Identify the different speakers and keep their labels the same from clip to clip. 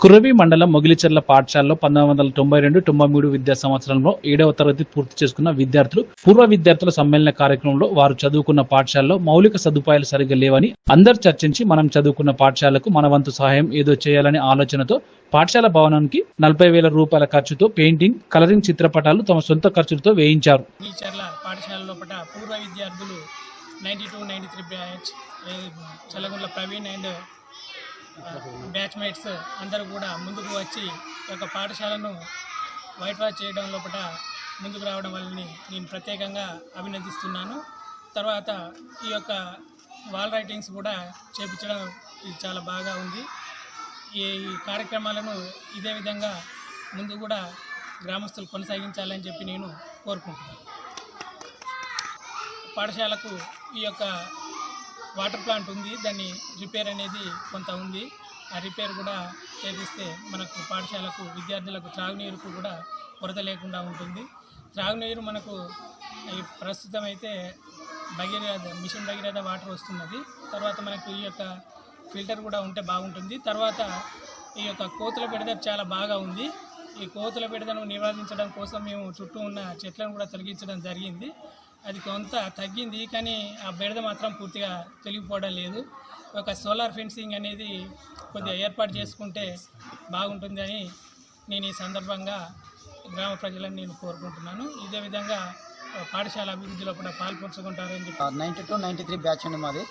Speaker 1: కురవి మండలం మొగిలిచెర్ల పాఠశాలలో పంతొమ్మిది వందల తొంభై రెండు తొంభై మూడు విద్యా సంవత్సరంలో ఏడవ తరగతి పూర్తి చేసుకున్న విద్యార్థులు పూర్వ విద్యార్థుల సమ్మేళన కార్యక్రమంలో వారు చదువుకున్న పాఠశాలలో మౌలిక సదుపాయాలు సరిగ్గా లేవని అందరు చర్చించి మనం చదువుకున్న పాఠశాలకు మన వంతు సహాయం ఏదో చేయాలనే ఆలోచనతో పాఠశాల భవనానికి నలభై వేల రూపాయల ఖర్చుతో పెయింటింగ్ కలరింగ్ చిత్రపటాలు తమ సొంత ఖర్చులతో వేయించారు.
Speaker 2: పూర్వ విద్యార్థులు two ninety three batch Challagundla Praveen and batchmates అందరూ కూడా ముందుకు వచ్చి ఈ యొక్క పాఠశాలను వైట్ వాష్ చేయడం లోపల ముందుకు రావడం వల్లని నేను ప్రత్యేకంగా అభినందిస్తున్నాను. తర్వాత ఈ యొక్క వాల్ రైటింగ్స్ కూడా చేపించడం ఇది చాలా బాగా ఉంది. ఈ కార్యక్రమాలను ఇదే విధంగా ముందు కూడా గ్రామస్తులు కొనసాగించాలని చెప్పి నేను కోరుకుంటున్నాను. పాఠశాలకు ఈ యొక్క వాటర్ ప్లాంట్ ఉంది దాన్ని రిపేర్ అనేది కొంత ఉంది. ఆ రిపేర్ కూడా చేపిస్తే మనకు పాఠశాలకు విద్యార్థులకు త్రాగునీరుకు కూడా కొరత లేకుండా ఉంటుంది. త్రాగునీరు మనకు ఈ ప్రస్తుతం అయితే భగీరథ మిషన్ భగీరథ వాటర్ వస్తున్నది. తర్వాత మనకు ఈ యొక్క ఫిల్టర్ కూడా ఉంటే బాగుంటుంది. తర్వాత ఈ యొక్క కోతుల పెడద చాలా బాగా ఉంది. ఈ కోతుల పెడదను నివారించడం కోసం మేము చుట్టూ ఉన్న చెట్లను కూడా తొలగించడం జరిగింది. అది కొంత తగ్గింది కానీ ఆ బెడద మాత్రం పూర్తిగా తొలగిపోవడం లేదు. ఒక సోలార్ ఫెన్సింగ్ అనేది కొద్దిగా ఏర్పాటు చేసుకుంటే బాగుంటుందని నేను ఈ సందర్భంగా గ్రామ ప్రజలను నేను కోరుకుంటున్నాను. ఇదే విధంగా పాఠశాల అభివృద్ధిలో కూడా పాల్పంచుకుంటారని చెప్పి
Speaker 3: ninety two ninety three batch అండి మాది.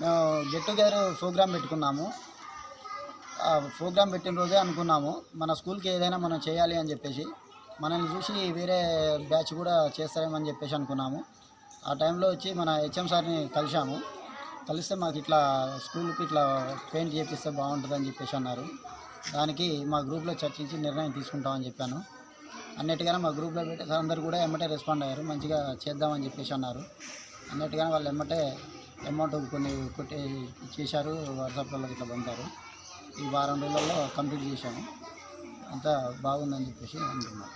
Speaker 3: మేము గెట్ టుగెదర్ ప్రోగ్రామ్ పెట్టుకున్నాము. ఆ ప్రోగ్రామ్ పెట్టిన రోజే అనుకున్నాము మన స్కూల్కి ఏదైనా మనం చేయాలి అని చెప్పేసి. మనల్ని చూసి వేరే బ్యాచ్ కూడా చేస్తారేమని చెప్పేసి అనుకున్నాము. ఆ టైంలో వచ్చి మన హెచ్ఎం సార్ని కలిశాము. కలిస్తే మాకు ఇట్లా స్కూల్కి ఇట్లా పెయింట్ చేపిస్తే బాగుంటుందని చెప్పేసి అన్నారు. దానికి మా గ్రూప్లో చర్చించి నిర్ణయం తీసుకుంటామని చెప్పాను. అన్నిటికైనా మా గ్రూప్లో పెట్టే అందరు కూడా ఎమ్మటే రెస్పాండ్ అయ్యారు. మంచిగా చేద్దామని చెప్పేసి అన్నారు. అన్నిటికైనా వాళ్ళు ఎమ్మటే అమౌంట్ కొన్ని కొట్టి చేశారు. వాట్సాప్లో ఇట్లా పంపారు. ఈ వారం రోజులలో కంప్లీట్ చేశాము. అంతా బాగుందని చెప్పేసి అనుకున్నాను